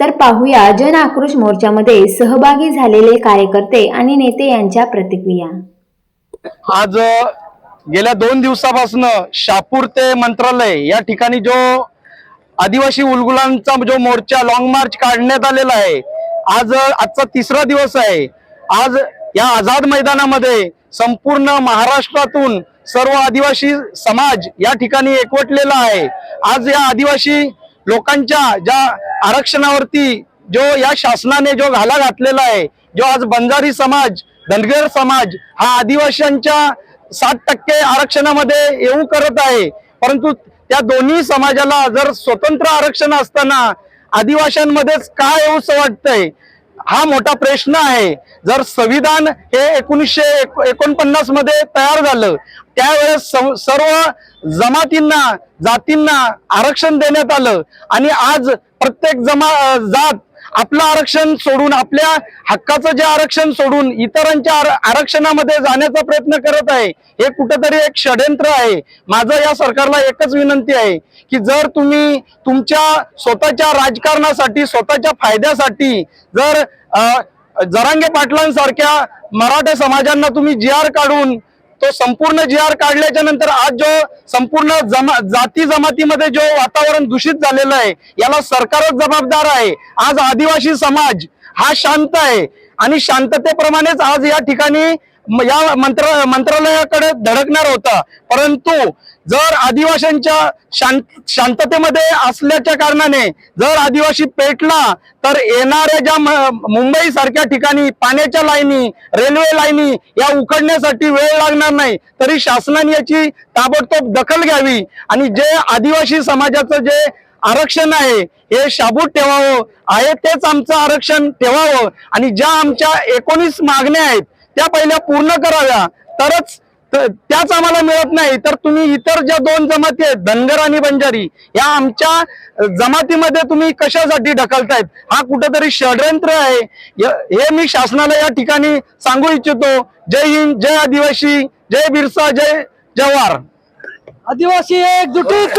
तर पाहूया जन आक्रोश मोर्चामध्ये सहभागी झालेले कार्यकर्ते आणि नेते यांच्या प्रतिक्रिया. आज गेल्या दोन दिवसापासून शापूर ते मंत्रालय या ठिकाणी जो आदिवासी उलगुलांचा जो मोर्चा लॉंग मार्च काढण्यात आलेला आहे आज आजचा तिसरा दिवस आहे. आज या आझाद मैदानामध्ये संपूर्ण महाराष्ट्रातून सर्व आदिवासी समाज या ठिकाणी एकवटलेला आहे. आज या आदिवासी लोकांच्या ज्या आरक्षणावरती जो या शासनाने जो घाला घातलेला आहे जो आज बंजारी समाज धनगर समाज हा आदिवासींच्या सात टक्के आरक्षणामध्ये येऊ करत आहे. परंतु त्या दोन्ही समाजाला जर स्वतंत्र आरक्षण असताना आदिवासींमध्येच का येऊस वाटतंय? हा मोठा प्रश्न आहे. जर संविधान हे एकोणीसशे एकोणपन्नासमध्ये तयार झालं त्यावेळेस सर्व जमातींना जातींना आरक्षण देण्यात आलं आणि आज प्रत्येक जमा जात आपलं आरक्षण सोडून आपल्या हक्काचं जे आरक्षण सोडून इतरांच्या आर- आरक्षणामध्ये जाण्याचा प्रयत्न करत आहे हे कुठेतरी एक षडयंत्र आहे. माझं या सरकारला एकच विनंती आहे की जर तुम्ही तुमच्या स्वतःच्या राजकारणासाठी स्वतःच्या फायद्यासाठी जर जरांगे पाटलांसारख्या मराठा समाजांना तुम्ही जी आर काढून तो संपूर्ण जी आर काढल्याच्या नंतर आज जो संपूर्ण जमा जाती जमातीमध्ये जो वातावरण दूषित झालेलं आहे याला सरकारच जबाबदार आहे. आज आदिवासी समाज हा शांत आहे. आणि शांततेप्रमाणेच आज या ठिकाणी या मंत्र मंत्रालयाकडे धडकणार होता. परंतु जर आदिवासींच्या शांत शांततेमध्ये असल्याच्या कारणाने जर आदिवासी पेटला तर येणाऱ्या ज्या मुंबई सारख्या ठिकाणी पाण्याच्या लाईनी रेल्वे लाईनी या उकडण्यासाठी वेळ लागणार नाही तरी शासनाने याची ताबडतोब दखल घ्यावी. आणि जे आदिवासी समाजाचं जे आरक्षण आहे हे शाबूत ठेवावं. आहे तेच आमचं आरक्षण ठेवावं. आणि ज्या आमच्या एकोणीस मागण्या आहेत त्या पहिल्या पूर्ण कराव्या. तरच त्याच आम्हाला मिळत नाही. तर तुम्ही इतर ज्या दोन जमाती आहेत धनगर आणि बंजारी या आमच्या जमातीमध्ये तुम्ही कशासाठी ढकलतायत? हा कुठेतरी षडयंत्र आहे. हे मी शासनाला या ठिकाणी सांगू इच्छितो. जय हिंद जय आदिवासी जय बिरसा जय जवार. आदिवासी एकजुटीत